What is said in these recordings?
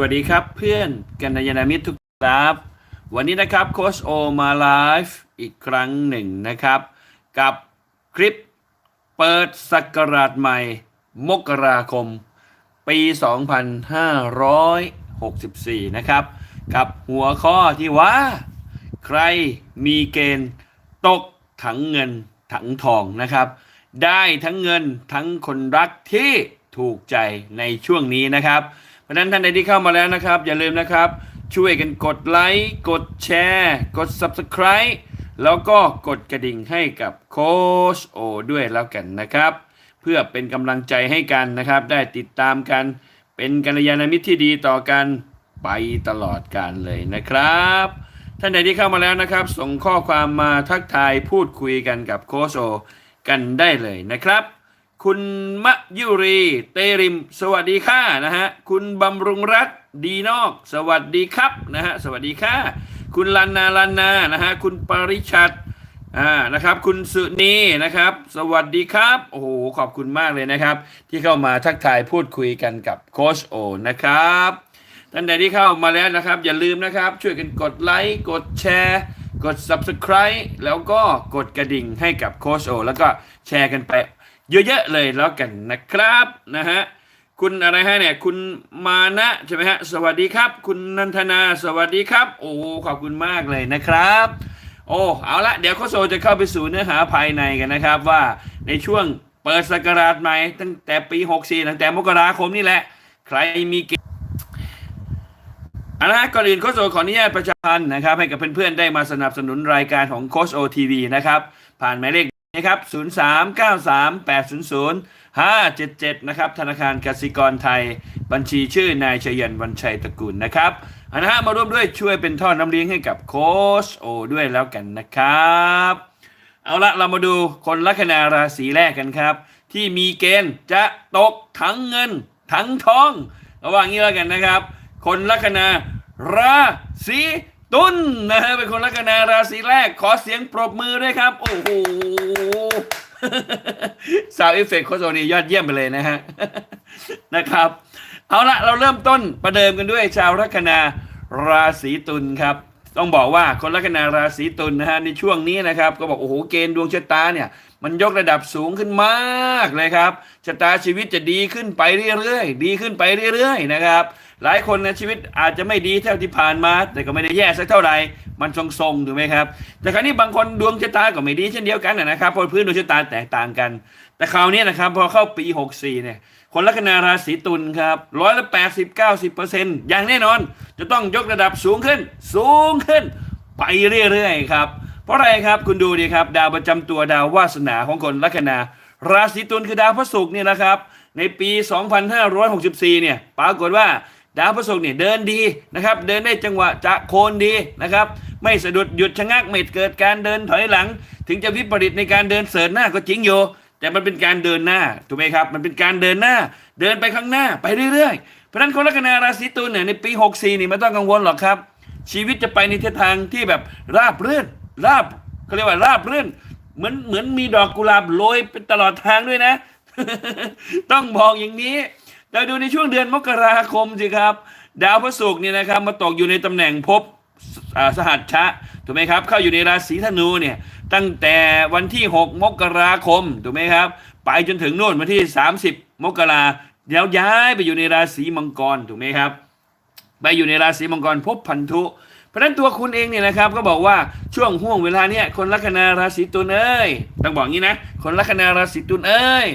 วัสดีครับเพื่อนกันยานามิตรทุกท่านครับ วันนี้นะครับโคชโอมาไลฟ์อีกครั้งหนึ่งนะครับ กับคลิปเปิดศักราชใหม่ มกราคม ปี 2564 นะครับ กับหัวข้อที่ว่า ใครมีเกณฑ์ตกถังเงินถังทองนะครับ ได้ทั้งเงินทั้งคนรักที่ถูกใจในช่วงนี้นะครับ เพราะฉะนั้นท่านใดที่เข้ามาแล้วนะครับ อย่าลืมนะครับ ช่วยกันกดไลค์กดแชร์ กด Subscribe แล้วก็กดกระดิ่งให้กับโค้ชโอด้วยแล้วกันนะครับ เพื่อเป็นกำลังใจให้กันนะครับ ได้ติดตามกัน เป็นกัลยาณมิตรที่ดีต่อกันไปตลอดการเลยนะครับท่านใดที่เข้ามาแล้วนะครับ ส่งข้อความมาทักทายพูดคุยกันกับโค้ชโอกันได้เลยนะครับ คุณมะยุรี เตริม สวัสดีค่ะนะฮะคุณบำรุงรัตดีนอก สวัสดีครับนะฮะสวัสดีค่ะ คุณลันนาลันนานะฮะคุณปริชัดอ่านะครับคุณสุนีนะครับ สวัสดีครับโอ้โหขอบคุณมากเลยนะครับ ที่เข้ามาทักทายพูดคุยกันกับโคชโอนะครับท่านใดที่เข้ามาแล้วนะครับ อย่าลืมนะครับ ช่วยกันกดไลค์กดแชร์กด Subscribe แล้วก็กดกระดิ่งให้กับโคชโอแล้วก็แชร์กันไป เยอะๆเลยแล้วกันนะครับนะฮะคุณอะไรฮะเนี่ยคุณมานะใช่ไหมฮะสวัสดีครับ คุณนันทนาสวัสดีครับ โอ้ขอบคุณมากเลยนะครับ โอ้เอาละเดี๋ยวโคชโอจะเข้าไปสู่เนื้อหาภายในกันนะครับว่าในช่วงเปิดศักราชใหม่ตั้งแต่ปี 64 ตั้งแต่มกราคมนี่แหละ ใครมีเกอันนะก่อนอื่นโคชโอขออนุญาตประชาพันธ์นะครับ ให้กับเพื่อนๆได้มาสนับสนุนรายการของโคชโอทีวีนะครับ ผ่านหมายเลข นะครับ0 3 9 3 8 0 0 5 7 7นะครับธนาคารกสิกรไทย บัญชีชื่อนายชยันวันชัยตระกูลนะครับอันนะฮะมาร่วมด้วยช่วยเป็นท่อน้ำเลี้ยงให้กับโค้ชโอด้วยแล้วกันนะครับ เอาละเรามาดูคนลัคนาราศีแรกกันครับ ที่มีเกณฑ์จะตกทั้งเงิน ทั้งทองระหว่างนี้แล้วกันนะครับ คนลัคนาราศี ตุนนะฮะเป็นคนลัคนาราศีแรกขอเสียงปรบมือด้วยครับ โอ้โหสาวเอฟเฟกต์โคโซนียอดเยี่ยมไปเลยนะฮะนะครับ เอาละเราเริ่มต้นประเดิมกันด้วยชาวลัคนาราศีตุลครับ ต้องบอกว่าคนลัคนาราศีตุลนะฮะในช่วงนี้นะครับ ก็บอกโอ้โหเกณฑ์ดวงชะตาเนี่ย มันยกระดับสูงขึ้นมากเลยครับชะตาชีวิตจะดีขึ้นไปเรื่อยๆ ดีขึ้นไปเรื่อยๆนะครับ หลายคนในะชีวิตอาจจะไม่ดีเท่าที่ผ่านมา แต่ก็ไม่ได้แย่สักเท่าไหร่มันทรงๆถูกไหมครับ แต่คราวนี้บางคนดวงชะตาก็ไม่ดีเช่นเดียวกันนะนะครับเพราะพื้นดวงชะตาแตกต่างกัน แต่คราวนี้นะครับพอเข้าปี 64เนี่ยคนลัคนาราศีตุลครับร้อยละแปดสิบเก้าสิบเปอร์เซ็นต์อย่างแน่นอน จะต้องยกระดับสูงขึ้น สูงขึ้น ไปเรื่อยๆครับเพราะอะไรครับคุณดูดีครับ ดาวประจำตัวดาววาสนาของคนลัคนา ราศีตุลคือดาวพระศุกร์เนี่ยนะครับ ในปี 2564 เนี่ยปรากฏว่าดาวพระศุกร์เนี่ยเดินดีนะครับ เดินได้จังหวะจะโคนดีนะครับ ไม่สะดุดหยุดชะงักไม่เกิดการเดินถอยหลัง ถึงจะวิปริตในการเดินเสริญหน้าก็จริงอยู่แต่มันเป็นการเดินหน้าถูกไหมครับ มันเป็นการเดินหน้า เดินไปข้างหน้าไปเรื่อยๆ ราะฉะนั้นคนลัคนาราศีตุลเนี่ยในปี 64 นี่ไม่ต้องกังวลหรอกครับ ชีวิตจะไปในทิศทางที่แบบราบรื่น ราบเขาเรียกว่าราบรื่น เหมือนเหมือนมีดอกกุหลาบโรยเป็นตลอดทางด้วยนะ ต้องบอกอย่างนี้เราดูในช่วงเดือนมกราคมสิครับ ดาวพระศุกร์เนี่ยนะครับมาตกอยู่ในตำแหน่งภพอ่าสหัชชะถูกไหมครับ เข้าอยู่ในราศีธนูเนี่ยตั้งแต่วันที่ 6 มกราคมถูกไหมครับ ไปจนถึงโน่นวันที่ 30 มกรา แล้วย้ายไปอยู่ในราศีมังกรถูกไหมครับ ไปอยู่ในราศีมังกรพบพันธุ เพราะฉะนั้นตัวคุณเองเนี่ยนะครับก็บอกว่าช่วงห่วงเวลาเนี่ยคนลัคนาราศีตุลเอ้ยต้องบอกงี้นะ คนลัคนาราศีตุลเอ้ย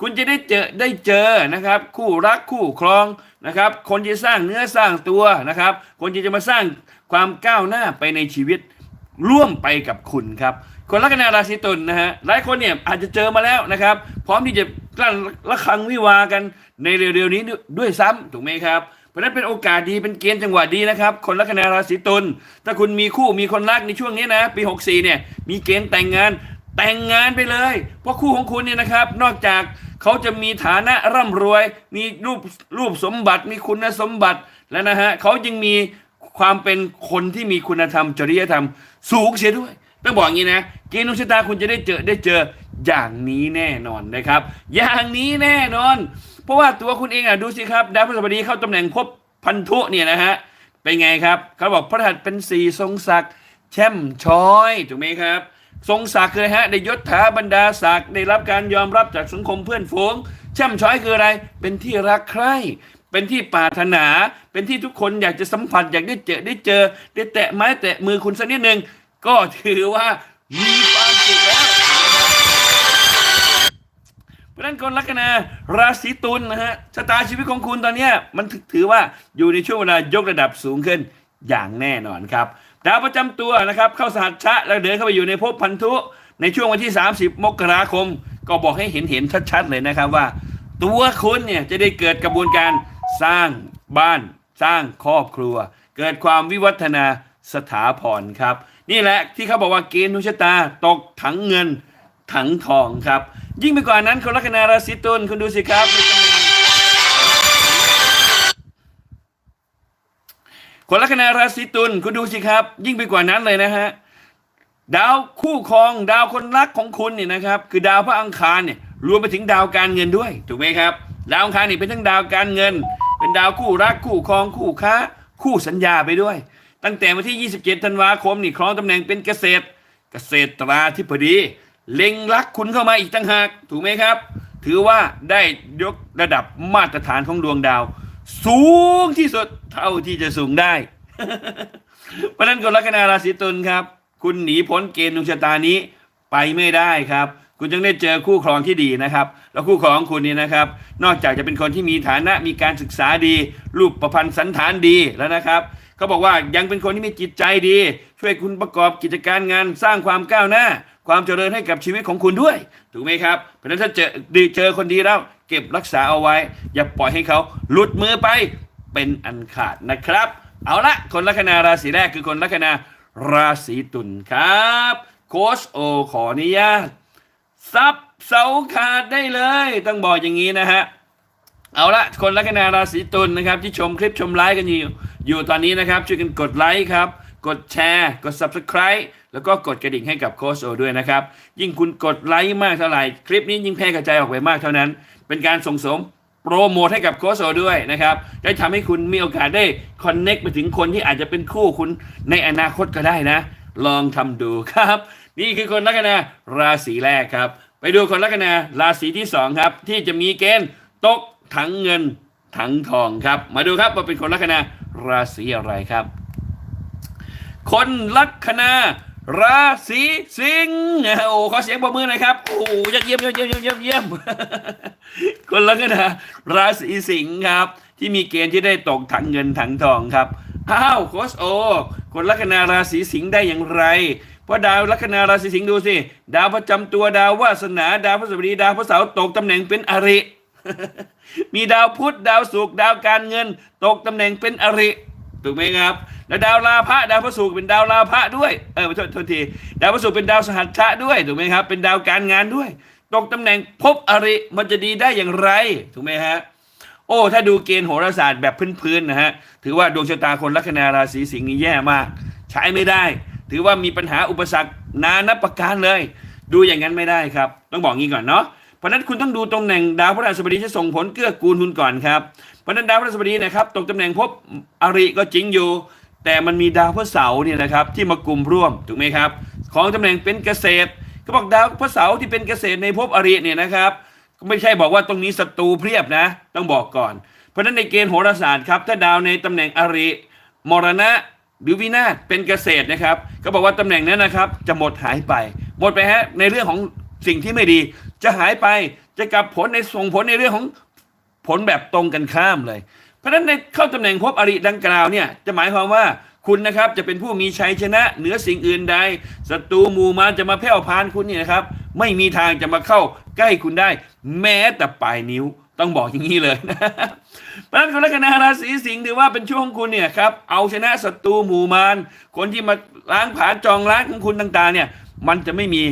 คุณจะได้เจอได้เจอนะครับ คู่รักคู่ครองนะครับ คนที่สร้างเนื้อสร้างตัวนะครับ คนที่จะมาสร้างความก้าวหน้าไปในชีวิตร่วมไปกับคุณครับคนลัคนาราศีตุลนะฮะหลายคนเนี่ยอาจจะเจอมาแล้วนะครับ พร้อมที่จะกลั่นละครังวิวากัน ในเร็วๆนี้ด้วยซ้ำถูกไหมครับ เพราะฉะนั้นเป็นโอกาสดีเป็นเกณฑ์จังหวะดีนะครับ คนลัคนาราศีตุลถ้าคุณมีคู่มีคนรักในช่วงนี้นะ ปี 64 เนี่ย มีเกณฑ์แต่งงานแต่งงานไปเลย เพราะคู่ของคุณเนี่ยนะครับ นอกจากเขาจะมีฐานะร่ำรวย มีรูปรูปสมบัติมีคุณสมบัติแล้วนะฮะเขายังมีความเป็นคนที่มีคุณธรรมจริยธรรม สูงเสียด้วยต้องบอกอย่างนี้นะเกณฑ์ดวงชะตาคุณจะได้เจอได้เจออย่างนี้แน่นอนนะครับ อย่างนี้แน่นอน เพราะว่าตัวคุณเองอะดูสิครับดาวพฤหัสบดีเข้าตำแหน่งภพพันธุเนี่ยนะฮะเป็นไงครับเขาบอกพระหัตถ์เป็นสีทรงศักดิ์แช่มช้อยถูกไหมครับ ทรงศักดิ์คืออะไรฮะได้ยศถาบรรดาศักดิ์ได้รับการยอมรับจากสังคมเพื่อนฝูงแช่มช้อยคืออะไร เป็นที่รักใคร่เป็นที่ปรารถนา เป็นที่ทุกคนอยากจะสัมผัสอยากได้เจอได้เจอ ได้แตะไม้แตะมือคุณสักนิดหนึ่งก็ถือว่ามีความ เพราะนั้นคนลัคนาราศีตุลนะฮะชะตาชีวิตของคุณตอนนี้มันถือว่าอยู่ในช่วงเวลายกระดับสูงขึ้นอย่างแน่นอนครับดาวประจำตัวนะครับเข้าสหัสชะแล้วเดินเข้าไปอยู่ในภพพันธุ ในช่วงวันที่ 30 มกราคม ก็บอกให้เห็นเห็นชัดๆเลยนะครับว่า ตัวคุณเนี่ยจะได้เกิดกระบวนการสร้างบ้านสร้างครอบครัว เกิดความวิวัฒนาสถาพรครับ นี่แหละที่เขาบอกว่าเกณฑ์ดวงชะตาตกถังเงินถังทองครับ ยิ่งไปกว่านั้นคนลัคนาราศีตุลคุณดูสิครับในตำแหน่งคนลัคนาราศีตุลคุณดูสิครับ ยิ่งไปกว่านั้นเลยนะฮะดาวคู่ครองดาวคนรักของคุณเนี่ยนะครับ คือดาวพระอังคารเนี่ยรวมไปถึงดาวการเงินด้วย ถูกไหมครับ ดาวอังคารนี่เป็นทั้งดาวการเงิน เป็นดาวคู่รักคู่ครองคู่ค้า คู่สัญญาไปด้วย ตั้งแต่วันที่ 27 ธันวาคมนี่ครองตำแหน่งเป็นเกษตร เกษตราธิบดี เล็งรักคุณเข้ามาอีกตั้งหาก ถูกไหมครับ ถือว่าได้ยกระดับมาตรฐานของดวงดาว สูงที่สุดเท่าที่จะสูงได้ เพราะนั้นคนลัคนาราศีตุลครับ คุณหนีพ้นเกณฑ์ดวงชะตานี้ไปไม่ได้ครับคุณจึงได้เจอคู่ครองที่ดีนะครับ แล้วคู่ครองของคุณนี่นะครับ นอกจากจะเป็นคนที่มีฐานะมีการศึกษาดี รูปประพันธ์สันฐานดีแล้วนะครับเขาบอกว่ายังเป็นคนที่มีจิตใจดี ช่วยคุณประกอบกิจการงานสร้างความก้าวหน้า ความเจริญให้กับชีวิตของคุณด้วย ถูกไหมครับ เพราะฉะนั้นถ้าเจอเจอคนดีแล้ว เก็บรักษาเอาไว้ อย่าปล่อยให้เขาหลุดมือไปเป็นอันขาดนะครับ เอาละคนลัคนาราศีแรกคือคนลัคนาราศีตุลครับโคชโอขออนุญาตซับเสาขาดได้เลย ต้องบอกอย่างนี้นะฮะเอาละคนลัคนาราศีตุลนะครับ ที่ชมคลิปชมไลฟ์กันอยู่อยู่ตอนนี้นะครับ ช่วยกันกดไลค์ครับ กดแชร์ กด Subscribe แล้วก็กดกระดิ่งให้กับโค้ชโอด้วยนะครับ ยิ่งคุณกดไลค์มากเท่าไหร่ คลิปนี้ยิ่งแพร่กระจายออกไปมากเท่านั้น เป็นการส่งเสริมโปรโมทให้กับโค้ชโอด้วยนะครับ ได้ทำให้คุณมีโอกาสได้คอนเน็กไปถึงคนที่อาจจะเป็นคู่คุณในอนาคตก็ได้นะ ลองทำดูครับ นี่คือคนลัคนาราศีแรกครับ ไปดูคนลัคนาราศีที่สองครับที่จะมีเกณฑ์ตกถังเงินถังทองครับ มาดูครับว่าเป็นคนลัคนาราศีอะไรครับ คนลัคนา ราศีสิงห์โอ้ขอเสียงปรบมือหน่อยครับโอ้ยเยี่ยมยอดเยี่ยมเยี่ยมเยี่ยมคนลัคนาราศีสิงห์ครับ ที่มีเกณฑ์ที่ได้ตกถังเงินถังทองครับอ้าวโคชโอ คนลัคนาราศีสิงห์ได้อย่างไรเพราะดาวลัคนาราศีสิงห์ดูสิดาวประจำตัวดาววาสนาดาวพฤหัสบดีดาวพระเสาร์ตกตำแหน่งเป็นอริมีดาวพุธดาวศุกร์ดาวการเงิน ตกตำแหน่งเป็นอริ ถูกไหมครับ แล้วดาวลาภะดาวพระศุกร์เป็นดาวลาภะด้วย เออโทษโทษที ดาวพระศุกร์เป็นดาวสหัชชะด้วย ถูกไหมครับ เป็นดาวการงานด้วย ตกตำแหน่งภพอริมันจะดีได้อย่างไร ถูกไหมฮะ โอ้ ถ้าดูเกณฑ์โหราศาสตร์แบบพื้นๆนะฮะ ถือว่าดวงชะตาคนลัคนาราศีสิงห์นี่แย่มาก ใช้ไม่ได้ ถือว่ามีปัญหาอุปสรรคนานับประการเลย ดูอย่างนั้นไม่ได้ครับ ต้องบอกงี้ก่อนเนาะ เพราะนั้นคุณต้องดูตำแหน่งดาวพฤหัสบดีที่ส่งผลเกื้อกูลคุณก่อนครับ เพราะนั้นดาวพฤหัสบดีนะครับตกตำแหน่งภพอริก็จริงอยู่ แต่มันมีดาวพระเสาร์เนี่ยนะครับที่มากลุ่มร่วมถูกไหมครับ ของตำแหน่งเป็นเกษตรก็บอกดาวพระเสาร์ที่เป็นเกษตรในภพอริเนี่ยนะครับ ไม่ใช่บอกว่าตรงนี้ศัตรูเพียบนะ ต้องบอกก่อน เพราะฉะนั้นในเกณฑ์โหราศาสตร์ครับถ้าดาวในตำแหน่งอริมรณะหรือวินาศเป็นเกษตรนะครับก็บอกว่าตำแหน่งนั้นนะครับ จะหมดหายไป หมดไปฮะในเรื่องของสิ่งที่ไม่ดี จะหายไปจะกลับผลในส่งผลในเรื่องของ ผลแบบตรงกันข้ามเลย เพราะฉะนั้นในเข้าตำแหน่งภพอริดังกล่าวเนี่ยจะหมายความว่าคุณนะครับจะเป็นผู้มีชัยชนะเหนือสิ่งอื่นใดศัตรูหมู่มารจะมาแผ่วพานคุณเนี่ยนะครับ ไม่มีทางจะมาเข้าใกล้คุณได้ แม้แต่ปลายนิ้วต้องบอกอย่างนี้เลยนะเพราะฉะนั้นคนลัคนาราศีสิงห์ถือว่าเป็นช่วงของคุณเนี่ยครับเอาชนะศัตรูหมู่มารคนที่มาล้างผลาญจองล้างของคุณต่างๆเนี่ยมันจะไม่มี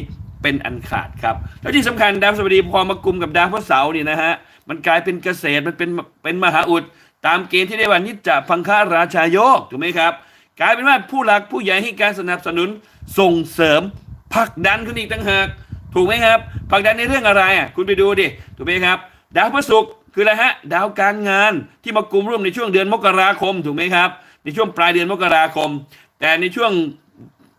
เป็นอันขาดครับแล้วที่สำคัญดาวพฤหัสดีพอมากลุ่มกับดาวพระเสาร์เนี่ยนะฮะ มันกลายเป็นเกษตรมันเป็นเป็นมหาอุด ตามเกณฑ์ที่เรียกว่านิจจพังคาราชาโยกถูกไหมครับ กลายเป็นว่าผู้หลักผู้ใหญ่ให้การสนับสนุนส่งเสริมผลักดันคุณอีกต่างหากถูกไหมครับผลักดันในเรื่องอะไรอะคุณไปดูดิถูกไหมครับ ดาวพระศุกร์คืออะไรฮะดาวการงานที่มากลุ่มร่วมในช่วงเดือนมกราคมถูกไหมครับ ในช่วงปลายเดือนมกราคม แต่ในช่วง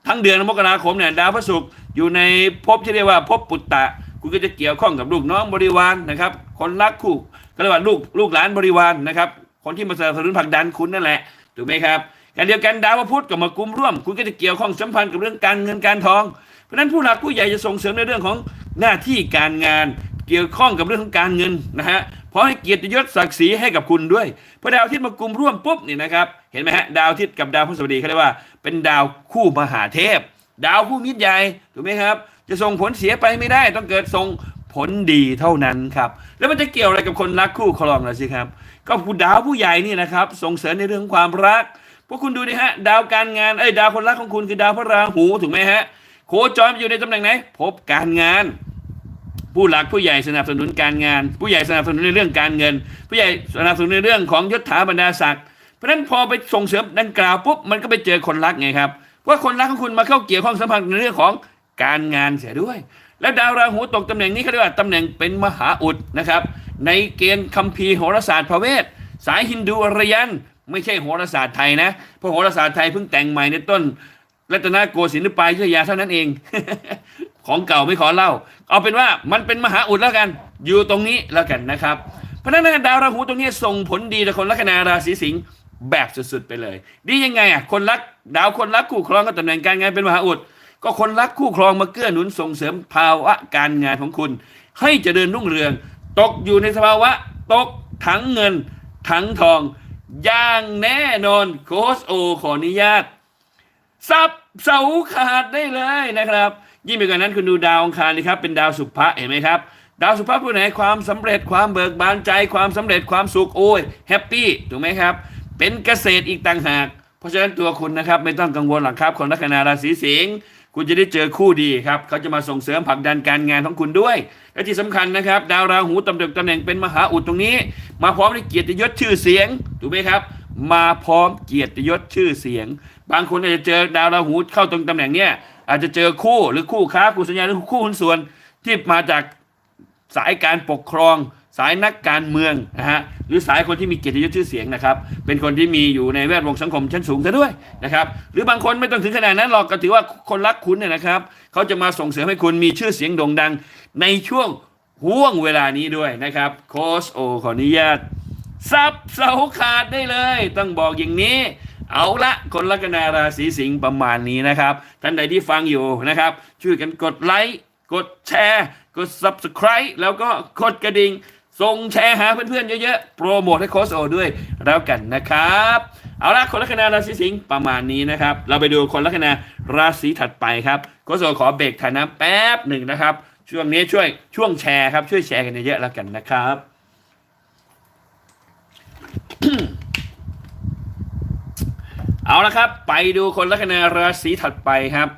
ทั้งเดือนมกราคมเนี่ยดาวพระศุกร์อยู่ในภพที่เรียกว่าภพปุตตะ คุณก็จะเกี่ยวข้องกับลูกน้องบริวารนะครับ คนรักคู่ก็เรียกว่าลูกลูกหลานบริวารนะครับ คนที่มาสนับสนุนผลักดันคุณนั่นแหละถูกไหมครับการเดียวกันดาวพุธกับมากลุ่มร่วม คุณก็จะเกี่ยวข้องสัมพันธ์กับเรื่องการเงินการทอง เพราะนั้นผู้หลักผู้ใหญ่จะส่งเสริมในเรื่องของหน้าที่การงาน เกี่ยวข้องกับเรื่องของการเงินนะฮะเพราะให้เกียรติยศศักดิ์ศรีให้กับคุณด้วยพอดาวอาทิตย์มากลุ่มร่วมปุ๊บนี่นะครับเห็นไหมฮะดาวอาทิตย์กับดาวพฤหัสบดีเขาเรียกว่า เป็นดาวคู่มหาเทพ ดาวผู้มิตรใหญ่ถูกไหมครับ จะส่งผลเสียไปไม่ได้ ต้องเกิดส่งผลดีเท่านั้นครับ แล้วมันจะเกี่ยวอะไรกับคนรักคู่ครองล่ะสิครับ ก็ผู้ดาวผู้ใหญ่นี่นะครับ ส่งเสริมในเรื่องความรักพวกคุณดูดิฮะ ดาวการงานเอ้ยดาวคนรักของคุณคือดาวพระราหูถูกไหมฮะ โคจรอยู่ในตำแหน่งไหนพบการงาน ผู้หลักผู้ใหญ่สนับสนุนการงาน ผู้ใหญ่สนับสนุนในเรื่องการเงิน ผู้ใหญ่สนับสนุนในเรื่องของยศถาบรรดาศักดิ์เพราะฉะนั้นพอไปส่งเสริมดังกล่าวปุ๊บมันก็ไปเจอคนรักไงครับว่าคนรักของคุณมาเข้าเกี่ยวข้องสัมพันธ์ในเรื่องของ การงานเสียด้วย แล้วดาวราหูตกตำแหน่งนี้เขาเรียกว่าตำแหน่งเป็นมหาอุดนะครับ ในเกณฑ์คัมภีร์โหราศาสตร์พระเวทสายฮินดูอรยัน ไม่ใช่โหราศาสตร์ไทยนะเพราะโหราศาสตร์ไทยเพิ่งแต่งใหม่ในต้นรัตนโกสินทร์ไปลายยุธยาเท่านั้นเอง ของเก่าไม่ขอเล่า เอาเป็นว่ามันเป็นมหาอุดแล้วกัน อยู่ตรงนี้แล้วกันนะครับเพราะฉะนั้นดาวราหูตรงนี้ส่งผลดีต่อคนลัคนาราศีสิงห์แบบสุดๆไปเลย ดียังไงอะคนรักดาวคนรักคู่ครองก็ตำแหน่งการงานเป็นมหาอุด ก็คนรักคู่ครองมาเกื้อหนุนส่งเสริมภาวะการงานของคุณ ให้เจริญรุ่งเรือง ตกอยู่ในสภาวะ ตกทั้งเงิน ทั้งทอง อย่างแน่นอนโคชโอขออนุญาตสับเสาขาดได้เลยนะครับ ยิ่งไปกว่านั้นคุณดูดาวองคารนี่ครับเป็นดาวสุภะเห็นไหมครับ ดาวสุภะผู้ไหนความสำเร็จความเบิกบานใจความสำเร็จความสุขโอ้ยแฮปปี้ถูกไหมครับ เป็นเกษตรอีกต่างหาก เพราะฉะนั้นตัวคุณนะครับ ไม่ต้องกังวลหรอกครับคนลัคนาราศีสิงห์ คุณจะได้เจอคู่ดีครับ เขาจะมาส่งเสริมผลักดันการงานของคุณด้วย และที่สำคัญนะครับ ดาวราหูตำแหน่งตำแหน่งเป็นมหาอุดตรงนี้ มาพร้อมด้วยเกียรติยศชื่อเสียง ถูกไหมครับ มาพร้อมเกียรติยศชื่อเสียง บางคนอาจจะเจอดาวราหูเข้าตรงตำแหน่งเนี้ยอาจจะเจอคู่หรือคู่ค้าคู่สัญญาหรือคู่หุ้นส่วนที่มาจากสายการปกครอง สายนักการเมืองนะฮะหรือสายคนที่มีเกียรติยศชื่อเสียงนะครับ เป็นคนที่มีอยู่ในแวดวงสังคมชั้นสูงซะด้วยนะครับ หรือบางคนไม่ต้องถึงขนาดนั้นหรอกก็ถือว่าคนรักคุณเนี่ยนะครับเขาจะมาส่งเสริมให้คุณมีชื่อเสียงโด่งดัง ในช่วงห่วงเวลานี้ด้วยนะครับโคชโอขออนุญาตซับเสาขาดได้เลย ต้องบอกอย่างนี้ เอาละคนลัคนาราศีสิงห์ประมาณนี้นะครับ ท่านใดที่ฟังอยู่นะครับช่วยกันกดไลค์กดแชร์ กด subscribe แล้วก็กดกระดิ่ง ส่งแชร์หาเพื่อนๆเยอะๆ โปรโมทให้โค้ชโอด้วยแล้วกันนะครับ เอาละคนลัคนาราศีสิงห์ประมาณนี้นะครับ เราไปดูคนลัคนาราศีถัดไปครับ โค้ชโอขอเบรกฐานะแป๊บหนึ่งนะครับ ช่วงนี้ช่วยช่วงแชร์ครับ ช่วยแชร์กันเยอะๆแล้วกันนะครับเอาละครับ ไปดูคนลัคนาราศีถัดไปครับ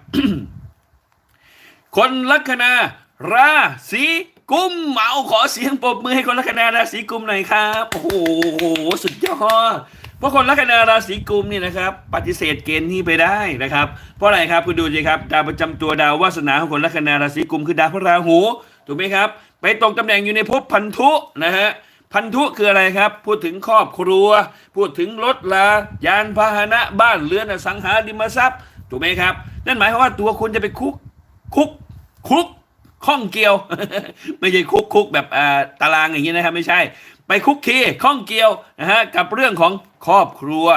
คนลัคนาราศี กุมเอาขอเสียงปรบมือให้คนลัคนาราศีกุมหน่อยครับ โอ้โหสุดยอดเพราะคนลัคนาราศีกุมนี่นะครับ ปฏิเสธเกณฑ์นี้ไปได้นะครับ เพราะอะไรครับคุณดูสิครับดาวประจำตัวดาววาสนาของคนลัคนาราศีกุมคือดาวพระราหูถูกไหมครับ ไปตรงตำแหน่งอยู่ในภพพันธุนะฮะพันธุคืออะไรครับ พูดถึงครอบครัว พูดถึงรถลายานพาหนะบ้านเรือนอสังหาริมทรัพย์ถูกไหมครับ นั่นหมายความว่าตัวคุณจะไปคุกคุกคุก ข้องเกี่ยว ไม่ใช่คุกคุกแบบตารางอย่างนี้นะครับไม่ใช่ ไปคุกคีข้องเกี่ยวนะฮะกับเรื่องของครอบครัว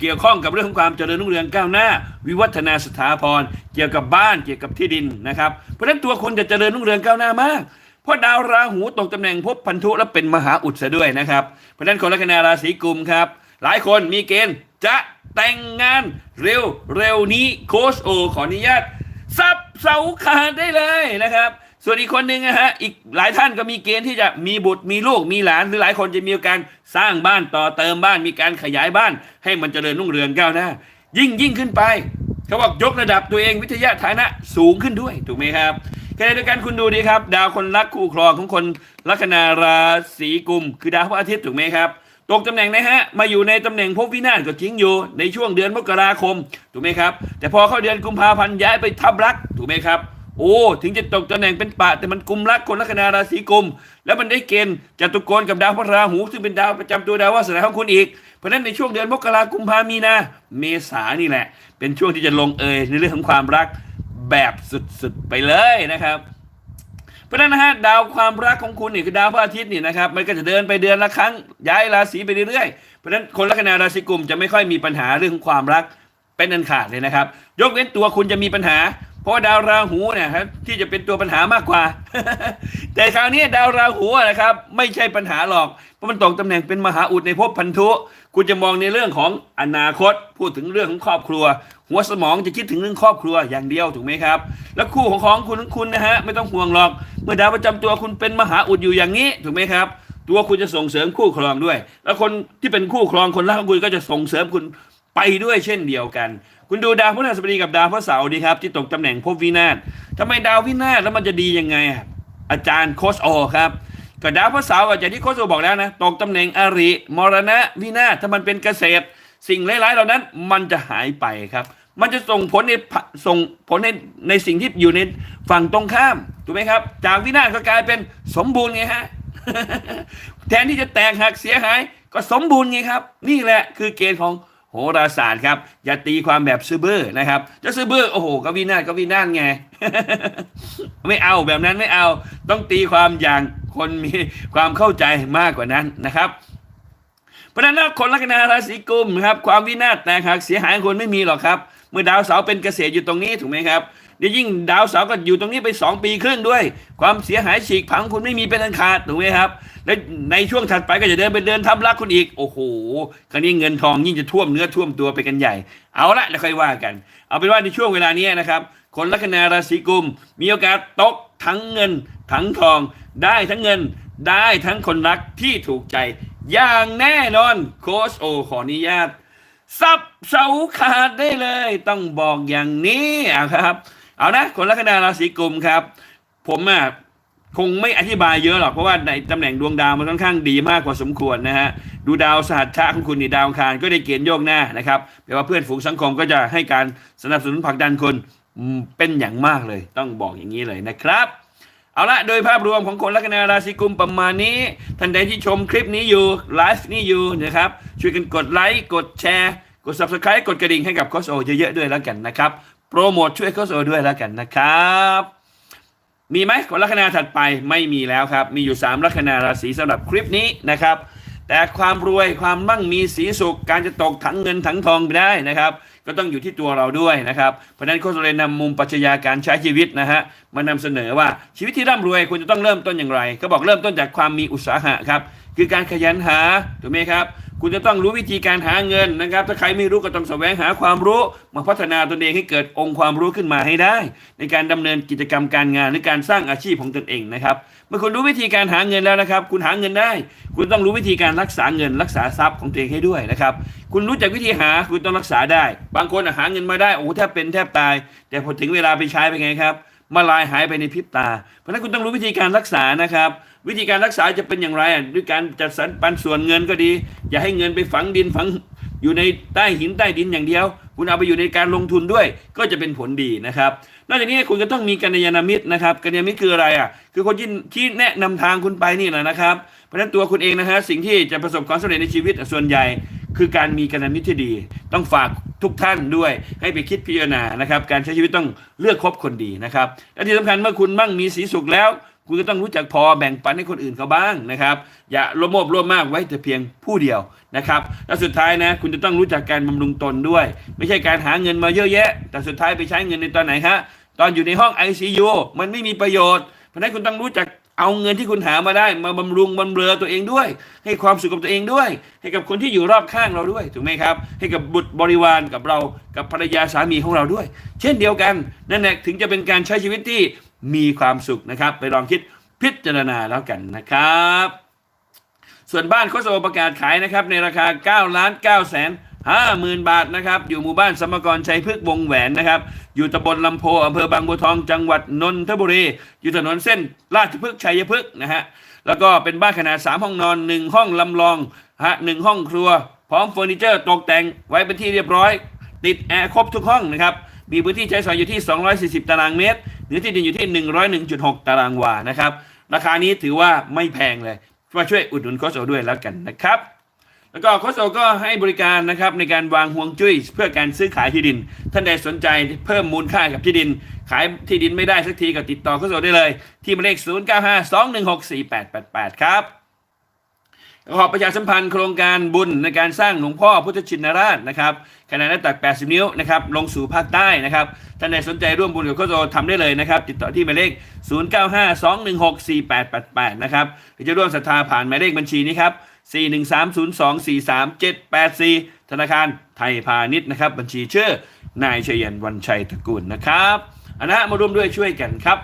เกี่ยวข้องกับเรื่องของความเจริญรุ่งเรืองก้าวหน้า วิวัฒนาสถาพรเกี่ยวกับบ้านเกี่ยวกับที่ดินนะครับเพราะฉะนั้นตัวคุณจะเจริญรุ่งเรืองก้าวหน้ามากเพราะดาวราหูตกตำแหน่งภพพันธุและเป็นมหาอุดซะด้วยนะครับเพราะฉะนั้นคนลัคนาราศีกุมครับ หลายคนมีเกณฑ์จะแต่งงานเร็วเร็วนี้โคชโอขออนุญาตซับ เสาขาดได้เลยนะครับ ส่วนอีกคนหนึ่งนะฮะอีกหลายท่านก็มีเกณฑ์ที่จะมีบุตรมีลูกมีหลานหรือหลายคนจะมีการสร้างบ้านต่อเติมบ้านมีการขยายบ้าน ให้มันเจริญรุ่งเรืองก้าวหน้า ยิ่งยิ่งขึ้นไปเขาบอกยกระดับตัวเองวิทยาฐานะสูงขึ้นด้วยถูกไหมครับขณะเดียวกันคุณดูดีครับ ดาวคนรักคู่ครองของคนลัคนาราศีกุม คือดาวพระอาทิตย์ถูกไหมครับ ตกตำแหน่งนะฮะ มาอยู่ในตำแหน่งภพวินาศก็จริงอยู่ ในช่วงเดือนมกราคม ถูกไหมครับ แต่พอเข้าเดือนกุมภาพันธ์ย้ายไปทับรัก ถูกไหมครับ โอ้ ถึงจะตกตำแหน่งเป็นปะ แต่มันกุมรักคนลัคนาราศีกุม แล้วมันได้เกณฑ์จตุกรกับดาวพระราหู ซึ่งเป็นดาวประจำตัวดาววาสนาของคุณอีก เพราะฉะนั้นในช่วงเดือนมกรากุมภามีนา เมษานี่แหละ เป็นช่วงที่จะลงเอยในเรื่องของความรักแบบสุดๆไปเลยนะครับ เพราะฉะนั้นนะฮะดาวความรักของคุณนี่คือดาวพระอาทิตย์นี่นะครับมันก็จะเดินไปเดือนละครั้งย้ายราศีไปเรื่อยๆเพราะฉะนั้นคนลัคนาราศีกุมจะไม่ค่อยมีปัญหาเรื่องความรักเป็นอันขาดเลยนะครับ ยกเว้นตัวคุณจะมีปัญหา เพราะดาวราหูเนี่ยครับที่จะเป็นตัวปัญหามากกว่า แต่คราวนี้ดาวราหูนะครับ ไม่ใช่ปัญหาหรอกเพราะมันตกตำแหน่งเป็นมหาอุดในภพพันธุ คุณจะมองในเรื่องของอนาคต พูดถึงเรื่องของครอบครัว หัวสมองจะคิดถึงเรื่องครอบครัวอย่างเดียวถูกไหมครับ แล้วคู่ของของคุณของคุณนะฮะไม่ต้องห่วงหรอก เมื่อดาวประจำตัวคุณเป็นมหาอุดอยู่อย่างนี้ถูกไหมครับ ตัวคุณจะส่งเสริมคู่ครองด้วย แล้วคนที่เป็นคู่ครองคนรักของคุณก็จะส่งเสริมคุณไปด้วยเช่นเดียวกัน คุณดูดาวพฤหัสบดีกับดาวพระเสาร์ดีครับที่ตกตำแหน่งภพวินาศทำไมดาววินาศแล้วมันจะดียังไงอะอาจารย์โคชโอครับ ก็ดาวพระเสาร์อาจารย์ที่โคชโอบอกแล้วนะตกตำแหน่งอริมรณะวินาศถ้ามันเป็นเกษตร สิ่งร้ายๆเหล่านั้น มันจะหายไปครับ มันจะส่งผลในส่งผลในในสิ่งที่อยู่ในฝั่งตรงข้ามถูกไหมครับ จากวินาศก็กลายเป็นสมบูรณ์ไงฮะแทนที่จะแตกหักเสียหาย ก็สมบูรณ์ไงครับ นี่แหละคือเกณฑ์ของ โหราศาสตร์ครับ อย่าตีความแบบซื้อเบอร์นะครับจะซื้อเบอร์โอ้โหก็วินาศก็วินาศไง ไม่เอาแบบนั้นไม่เอา ต้องตีความอย่างคนมีความเข้าใจมากกว่านั้นนะครับเพราะนั้นคนลัคนาราศีกุมครับความวินาศแตกหักเสียหายคนไม่มีหรอกครับ เมื่อดาวเสาร์เป็นเกษตรอยู่ตรงนี้ถูกไหมครับ เดี๋ยวยิ่งดาวเสาร์ก็อยู่ตรงนี้ไปสองปีครึ่งด้วย ความเสียหายฉีกพังคุณไม่มีเป็นอันขาดถูกไหมครับ และในช่วงถัดไปก็จะเดินไปเดินทำรักคุณอีก โอ้โห คราวนี้เงินทองยิ่งจะท่วมเนื้อท่วมตัวไปกันใหญ่ เอาละแล้วค่อยว่ากัน เอาเป็นว่าในช่วงเวลานี้นะครับคนลัคนาราศีกุม มีโอกาสตกทั้งเงิน ทั้งทอง ได้ทั้งเงินได้ทั้งคนรักที่ถูกใจ อย่างแน่นอนโค้ชโอขออนุญาตสับเสาขาดได้เลย ต้องบอกอย่างนี้ครับ เอานะคนลัคนาราศีกุมครับ ผมอะคงไม่อธิบายเยอะหรอกเพราะว่าในตำแหน่งดวงดาวมันค่อนข้างดีมากกว่าสมควรนะฮะดูดาวสหัสชะของคุณนี่ดาวอังคารก็ได้เกณฑ์โยกหน้านะครับแปลว่าเพื่อนฝูงสังคมก็จะให้การสนับสนุนผลักดันคนเป็นอย่างมากเลยต้องบอกอย่างนี้เลยนะครับ เอาละโดยภาพรวมของคนลัคนาราศีกุมประมาณนี้ท่านใดที่ชมคลิปนี้อยู่ไลฟ์นี้อยู่นะครับช่วยกันกดไลค์กดแชร์กด subscribe กดกระดิ่งให้กับโคชโอเยอะๆด้วยแล้วกันนะครับ โปรโมทช่วยโคชโอด้วยแล้วกันนะครับ มีไหมคนลัคนาถัดไปไม่มีแล้วครับ มีอยู่ 3 ลัคนาราศีสำหรับคลิปนี้นะครับ แต่ความรวยความมั่งมีสีสุข การจะตกถังเงินถังทองไปได้นะครับ ก็ต้องอยู่ที่ตัวเราด้วยนะครับ เพราะนั้นโค้ชเลยนำมุมปรัชญาการใช้ชีวิตนะฮะมานำเสนอว่าชีวิตที่ร่ำรวยควรจะต้องเริ่มต้นอย่างไรเขาบอกเริ่มต้นจากความมีอุตสาหะครับ คือการขยันหาถูกไหมครับ คุณจะต้องรู้วิธีการหาเงินนะครับ ถ้าใครไม่รู้ก็ต้องแสวงหาความรู้มาพัฒนาตนเองให้เกิดองค์ความรู้ขึ้นมาให้ได้ ในการดำเนินกิจกรรมการงานหรือการสร้างอาชีพของตนเองนะครับเมื่อคุณรู้วิธีการหาเงินแล้วนะครับ คุณหาเงินได้ คุณต้องรู้วิธีการรักษาเงิน รักษาทรัพย์ของตัวเองให้ด้วยนะครับ คุณรู้จักวิธีหาคุณต้องรักษาได้ บางคนหาเงินมาได้โอ้แทบเป็นแทบตาย แต่พอถึงเวลาไปใช้ไปนไงครับมาลายหายไปในพริบตา เพราะฉะนั้นคุณต้องรู้วิธีการรักษานะครับ วิธีการรักษาจะเป็นอย่างไรด้วยการจัดสรรปันส่วนเงินก็ดี อย่าให้เงินไปฝังดินฝังอยู่ในใต้หินใต้ดินอย่างเดียว คุณเอาไปอยู่ในการลงทุนด้วย ก็จะเป็นผลดีนะครับนอกจากนี้คุณก็ต้องมีกัลยาณมิตรนะครับกัลยาณมิตรคืออะไรอะคือคนที่ที่แนะนำทางคุณไปนี่แหละนะครับ เพราะฉะนั้นตัวคุณเองนะฮะสิ่งที่จะประสบความสำเร็จในชีวิตส่วนใหญ่คือการมีกัลยาณมิตรที่ดี ต้องฝากทุกท่านด้วยให้ไปคิดพิจารณานะครับ การใช้ชีวิตต้องเลือกคบคนดีนะครับและที่สำคัญเมื่อคุณมั่งมีสีสุขแล้ว คุณก็ต้องรู้จักพอแบ่งปันให้คนอื่นเขาบ้างนะครับ อย่าละโมบร่วมมากไว้แต่เพียงผู้เดียวนะครับ และสุดท้ายนะ คุณจะต้องรู้จักการบำรุงตนด้วย ไม่ใช่การหาเงินมาเยอะแยะ แต่สุดท้ายไปใช้เงินในตอนไหนฮะตอนอยู่ในห้อง ICU มันไม่มีประโยชน์เพราะฉะนั้นคุณต้องรู้จักเอาเงินที่คุณหามาได้มาบำรุงบำเรอตัวเองด้วย ให้ความสุขกับตัวเองด้วย ให้กับคนที่อยู่รอบข้างเราด้วยถูกไหมครับ ให้กับบุตรบริวารกับเรากับภรรยาสามีของเราด้วย เช่นเดียวกันนั่นแหละถึงจะเป็นการใช้ชีวิตที่ มีความสุขนะครับ ไปลองคิดพิจารณาแล้วกันนะครับ ส่วนบ้านโคสโอประกาศขายนะครับ ในราคา 9 ล้าน9แสน5หมื่นบาทนะครับ อยู่หมู่บ้านสมกรชัยพฤกษ์วงแหวนนะครับ อยู่ตำบลลำโพอำเภอบางบัวทองจังหวัดนนทบุรี อยู่ถนนเส้นราชพฤกษ์ชัยพฤกษ์นะฮะแล้วก็เป็นบ้านขนาด 3 ห้องนอน 1 ห้องลำลองฮะหนึ่งห้องครัว พร้อมเฟอร์นิเจอร์ตกแต่งไว้เป็นที่เรียบร้อย ติดแอร์ครบทุกห้องนะครับ มีพื้นที่ใช้สอยอยู่ที่ 240 ตารางเมตร เนื้อที่ดินอยู่ที่ 101.6 ตารางวานะครับ ราคานี้ถือว่าไม่แพงเลยมาช่วยอุดหนุนโคชโอด้วยแล้วกันนะครับ แล้วก็โคชโอก็ให้บริการนะครับในการวางห่วงจุ้ยเพื่อการซื้อขายที่ดิน ท่านใดสนใจเพิ่มมูลค่ากับที่ดิน ขายที่ดินไม่ได้สักทีก็ติดต่อโคชโอได้เลย ที่หมายเลข 0952164888 ครับ ขอประชาสัมพันธ์โครงการบุญในการสร้างหลวงพ่อพุทธชินราชนะครับขนาดหน้าตัก 80 นิ้วนะครับลงสู่ภาคใต้นะครับท่านใดสนใจร่วมบุญกับโคโซทำได้เลยนะครับ ติดต่อที่หมายเลข 0952164888 นะครับหรือจะร่วมศรัทธาผ่านหมายเลขบัญชีนี้ครับ 413024374ธนาคารไทยพาณิชย์นะครับบัญชีชื่อนายชัยยันวันชัยตระกูลนะครับอันนะมาร่วมด้วยช่วยกันครับ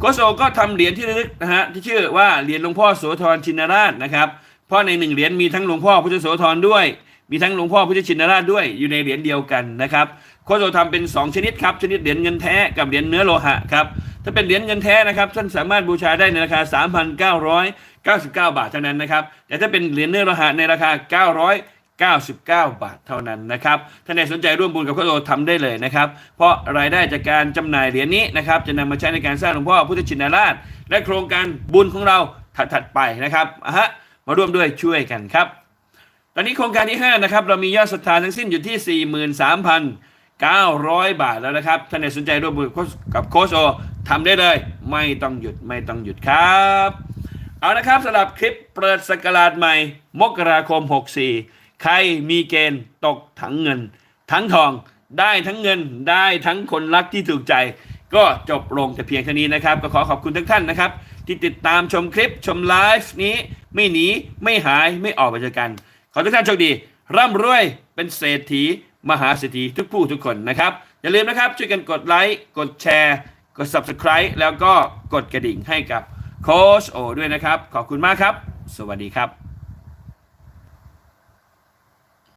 โกโซก็ทำเหรียญที่ระลึกนะฮะที่ชื่อว่าเหรียญหลวงพ่อโสธรชินราชนะครับเพราะในหนึ่งเหรียญมีทั้งหลวงพ่อพุทธโสธรด้วย มีทั้งหลวงพ่อพุทธชินราชด้วยอยู่ในเหรียญเดียวกันนะครับโคโซทำเป็น 2 ชนิดครับชนิดเหรียญเงินแท้กับเหรียญเนื้อโลหะครับถ้าเป็นเหรียญเงินแท้นะครับท่านสามารถบูชาได้ในราคา 3,999 บาทเท่านั้นนะครับแต่ถ้าเป็นเหรียญเนื้อโลหะในราคา 99 บาทเท่านั้นนะครับท่านใดสนใจร่วมบุญกับโคโซทำได้เลยนะครับ เพราะรายได้จากการจำหน่ายเหรียญนี้นะครับ จะนำมาใช้ในการสร้างหลวงพ่อพุทธชินราช และโครงการบุญของเราถัดๆไปนะครับอะฮะมาร่วมด้วยช่วยกันครับ ตอนนี้โครงการที่ 5 นะครับ เรามียอดศรัทธาทั้งสิ้นอยู่ที่ 43,900 บาทแล้วนะครับท่านใดสนใจร่วมบุญกับโคชโอทำได้เลย ไม่ต้องหยุดไม่ต้องหยุดครับ เอานะครับสำหรับคลิปเปิดสกราชใหม่ มกราคม 64 ใครมีเกณฑ์ตกถังเงิน ทั้งทองได้ทั้งเงินได้ทั้งคนรักที่ถูกใจ ก็จบลงแต่เพียงเท่านี้นะครับ ก็ขอขอบคุณทุกท่านนะครับ ที่ติดตามชมคลิปชมไลฟ์นี้ ไม่หนีไม่หายไม่ออกไปจากกัน ขอทุกท่านโชคดี ร่ำรวยเป็นเศรษฐีมหาเศรษฐีทุกผู้ทุกคนนะครับ อย่าลืมนะครับ ช่วยกันกดไลค์กดแชร์ กด Subscribe แล้วก็กดกระดิ่งให้กับโค้ชโอด้วยนะครับ ขอบคุณมากครับ สวัสดีครับ